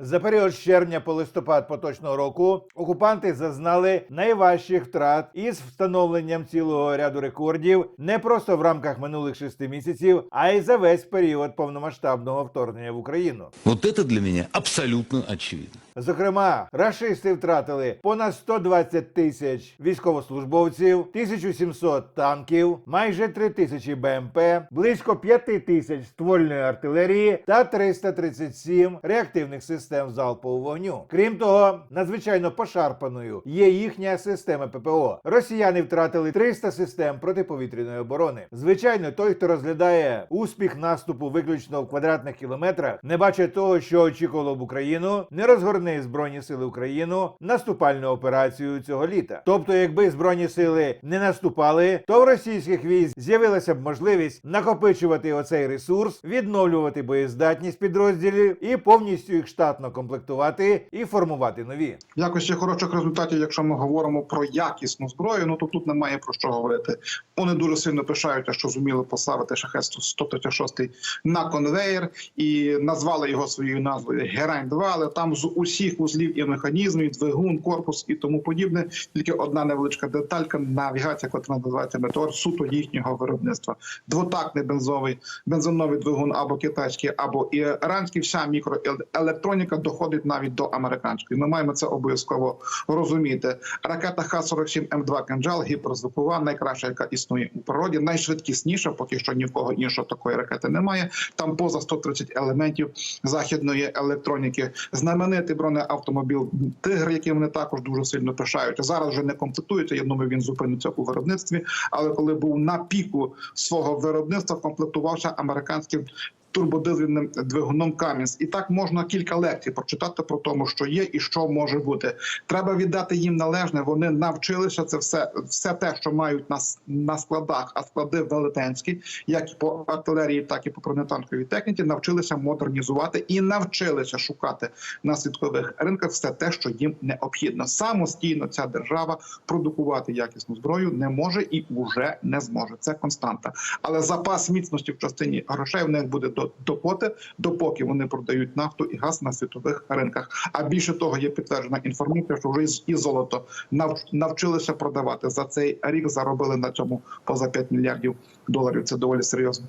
За період з червня по листопад поточного року окупанти зазнали найважчих втрат із встановленням цілого ряду рекордів не просто в рамках минулих шести місяців, а й за весь період повномасштабного вторгнення в Україну. Вот это для мене абсолютно очевидно. Зокрема, рашисти втратили понад 120 тисяч військовослужбовців, 1700 танків, майже 3 тисячі БМП, близько 5 тисяч ствольної артилерії та 337 реактивних систем залпового вогню. Крім того, надзвичайно пошарпаною є їхня система ППО. Росіяни втратили 300 систем протиповітряної оборони. Звичайно, той, хто розглядає успіх наступу виключно в квадратних кілометрах, не бачить того, що очікувало б Україну, не розгорне збройні сили України наступальну операцію цього літа. Тобто, якби збройні сили не наступали, то в російських військ з'явилася б можливість накопичувати оцей ресурс, відновлювати боєздатність підрозділів і повністю їх штатно комплектувати і формувати нові. Якості хороших результатів, якщо ми говоримо про якісну зброю, ну то тут немає про що говорити. Вони дуже сильно пишаються, що зуміли поставити шахет 136 на конвеєр і назвали його своєю назвою Герань 2 але там з усіх вузлів і механізмів, двигун, корпус і тому подібне. Тільки одна невеличка деталька навігація, яка називається метеор суто їхнього виробництва. Двотактний бензовий бензиновий двигун або китайський, або іранський. Вся мікроелектроніка доходить навіть до американської. Ми маємо це обов'язково розуміти. Ракета Х-47 М2 «Кинджал» гіперзвукова, найкраща, яка існує у природі, найшвидкісніша, поки що ні в кого іншого такої ракети немає. Там поза 130 елементів західної електроніки. Знаменитий бронеавтомобіль Тигр, який вони також дуже сильно пишають. Зараз вже не комплектується. Я думаю, він зупиниться у виробництві. Але коли був на піку свого виробництва, комплектувався американським. Турбодизельним двигуном Камінс, і так можна кілька лекцій прочитати про тому, що є і що може бути. Треба віддати їм належне. Вони навчилися це все, все те, що мають на, на складах, а склади велетенські, як і по артилерії, так і по бронетанковій техніці, навчилися модернізувати і навчилися шукати на світових ринках все те, що їм необхідно. Самостійно ця держава продукувати якісну зброю не може і уже не зможе. Це константа. Але запас міцності в частині грошей в них буде до допоти, допоки вони продають нафту і газ на світових ринках. А більше того, є підтверджена інформація, що вже і золото навчилися продавати за цей рік. Заробили на цьому поза 5 мільярдів доларів. Це доволі серйозно.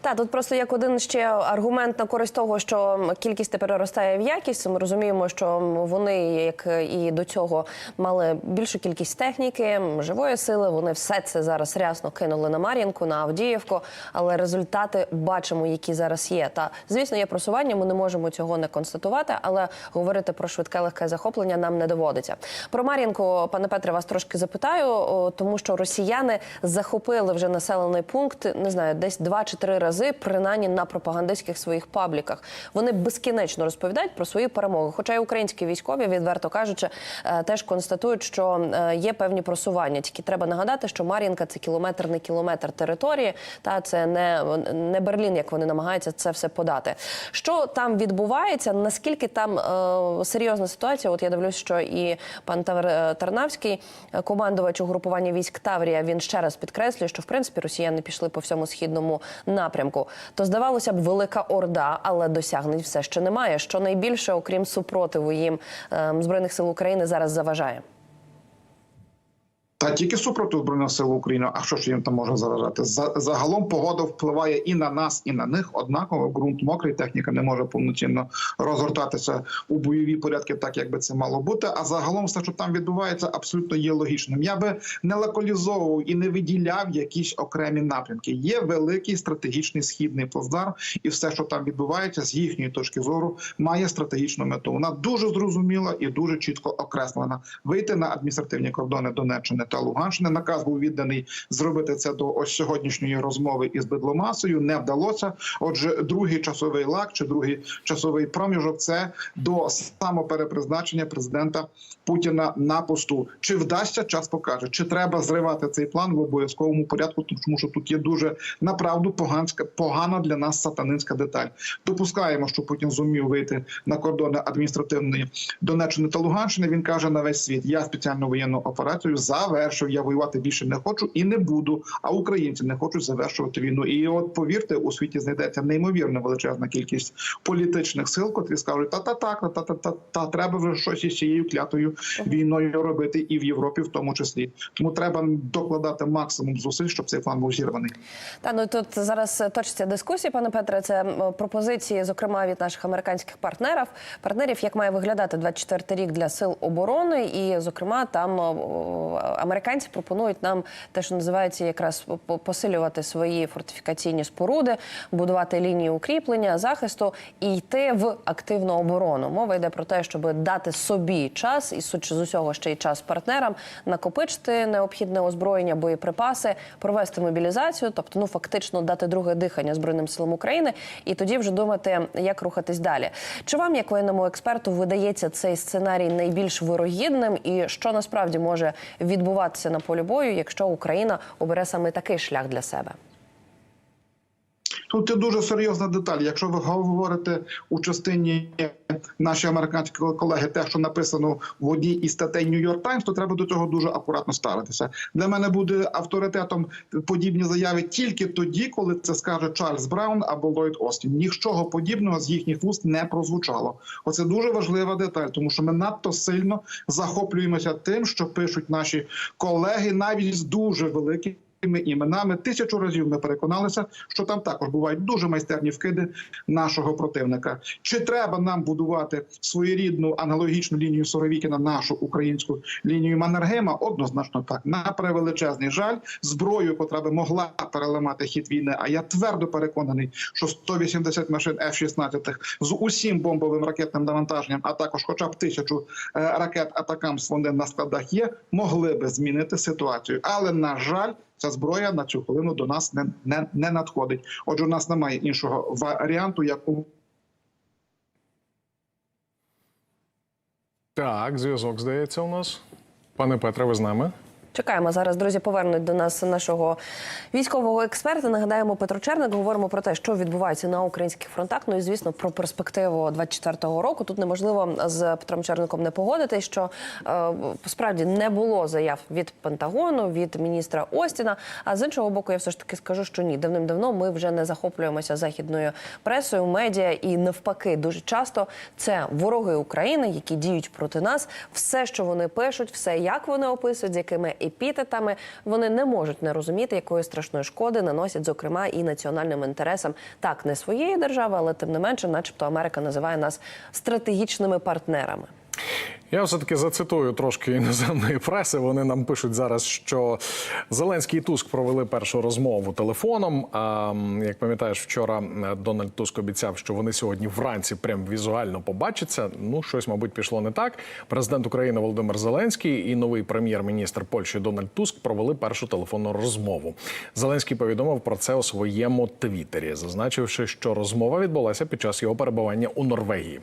Так, тут просто як один ще аргумент на користь того, що кількість тепер ростає в якість. Ми розуміємо, що вони, як і до цього, мали більшу кількість техніки, живої сили. Вони все це зараз рясно кинули на Мар'їнку, на Авдіївку, але результати бачимо, які зараз є. Та звісно, є просування. Ми не можемо цього не констатувати, але говорити про швидке легке захоплення нам не доводиться. Про Мар'їнку, пане Петре, вас трошки запитаю, тому що росіяни захопили вже населений пункт, не знаю, десь два чи три рази, принаймні на пропагандистських своїх пабліках. Вони безкінечно розповідають про свої перемоги. Хоча й українські військові, відверто кажучи, е, теж констатують, що е, є певні просування. Тільки треба нагадати, що Мар'їнка це кілометр не кілометр території, та це не, не Берлін, як вони намагаються це все подати. Що там відбувається? Наскільки там е, серйозна ситуація? От я дивлюсь, що і пан е, Тарнавський, командувач угрупування військ Таврія, він ще раз підкреслює, що в принципі росіяни пішли по всьому східному напрямку. То здавалося б, велика орда, але досягнень все ще немає. Що найбільше, окрім супротиву їм е, збройних сил України, зараз заважає. Та тільки супротив збройних сил України. А що ж їм там може заважати? За загалом погода впливає і на нас, і на них. Однаково ґрунт мокрий, техніка не може повноцінно розгортатися у бойові порядки, так як би це мало бути. А загалом все, що там відбувається, абсолютно є логічним. Я би не локалізовував і не виділяв якісь окремі напрямки. Є великий стратегічний східний плацдарм, і все, що там відбувається, з їхньої точки зору, має стратегічну мету. Вона дуже зрозуміла і дуже чітко окреслена. Вийти на адміністративні кордони Донеччини та Луганщини. Наказ був відданий зробити це до ось сьогоднішньої розмови із Бедломасою. Не вдалося. Отже, другий часовий лак чи другий часовий проміжок це до самоперепризначення президента Путіна на посту. Чи вдасться час покаже? Чи треба зривати цей план в обов'язковому порядку? Тому що тут є дуже направду поганська погана для нас сатанинська деталь. Допускаємо, що Путін зумів вийти на кордони адміністративної Донеччини та Луганщини. Він каже на весь світ: я спеціальну воєнну операцію завершив. Завершив. Я воювати більше не хочу і не буду. А українці не хочуть завершувати війну. І от повірте, у світі знайдеться неймовірно величезна кількість політичних сил, котрі скажуть, та та так, та та та та треба вже щось із цією клятою війною робити, і в Європі в тому числі. Тому треба докладати максимум зусиль, щоб цей план був зірваний. Та ну тут зараз точиться дискусія, пане Петре. Це пропозиції, зокрема від наших американських партнерів, партнерів, як має виглядати 24 рік для сил оборони. І, зокрема, там о, американці пропонують нам те, що називається якраз посилювати свої фортифікаційні споруди, будувати лінії укріплення, захисту і йти в активну оборону. Мова йде про те, щоб дати собі час і з усього ще й час партнерам накопичити необхідне озброєння, боєприпаси, провести мобілізацію, тобто ну фактично дати друге дихання збройним силам України, і тоді вже думати, як рухатись далі. Чи вам, як воєнному експерту, видається цей сценарій найбільш вирогідним, і що насправді може відбуватися на полі бою, якщо Україна обере саме такий шлях для себе? Тут є дуже серйозна деталь. Якщо ви говорите у частині наші американські колеги, те, що написано в одній із статей York Times, то треба до цього дуже акуратно ставитися. Для мене буде авторитетом подібні заяви тільки тоді, коли це скаже Чарльз Браун або Ллойд Остін. Нічого подібного з їхніх вуст не прозвучало. Оце дуже важлива деталь, тому що ми надто сильно захоплюємося тим, що пишуть наші колеги, навіть з дуже великими іменами. Тисячу разів ми переконалися, що там також бувають дуже майстерні вкиди нашого противника. Чи треба нам будувати своєрідну аналогічну лінію Соровікіна, нашу українську лінію Маннергейма? Однозначно так. На превеличезний жаль, зброю, котра би могла переламати хід війни. А я твердо переконаний, що 180 машин F-16 з усім бомбовим ракетним навантаженням, а також, хоча б тисячу е, ракет атакам вони на складах є, могли би змінити ситуацію. Але на жаль. Ця зброя на цю хвилину до нас не, не, не надходить. Отже, у нас немає іншого варіанту, як Так, зв'язок здається у нас. Пане Петре, ви з нами? Чекаємо зараз. Друзі, повернуть до нас нашого військового експерта. Нагадаємо, Петро Черник. Говоримо про те, що відбувається на українських фронтах. Ну і звісно, про перспективу 24-го року. Тут неможливо з Петром Черником не погодитись, що е, справді не було заяв від Пентагону, від міністра Остіна. А з іншого боку, я все ж таки скажу, що ні, давним-давно ми вже не захоплюємося західною пресою, медіа і навпаки, дуже часто це вороги України, які діють проти нас. Все, що вони пишуть, все як вони описують, з якими епітетами, вони не можуть не розуміти, якої страшної шкоди наносять, зокрема, і національним інтересам так не своєї держави, але тим не менше, начебто, Америка називає нас стратегічними партнерами. Я все-таки зацитую трошки іноземної преси. Вони нам пишуть зараз, що Зеленський і Туск провели першу розмову телефоном. А як пам'ятаєш, вчора е, Дональд Туск обіцяв, що вони сьогодні вранці прям візуально побачаться. Ну, щось, мабуть, пішло не так. Президент України Володимир Зеленський і новий прем'єр-міністр Польщі Дональд Туск провели першу телефонну розмову. Зеленський повідомив про це у своєму твіттері, зазначивши, що розмова відбулася під час його перебування у Норвегії.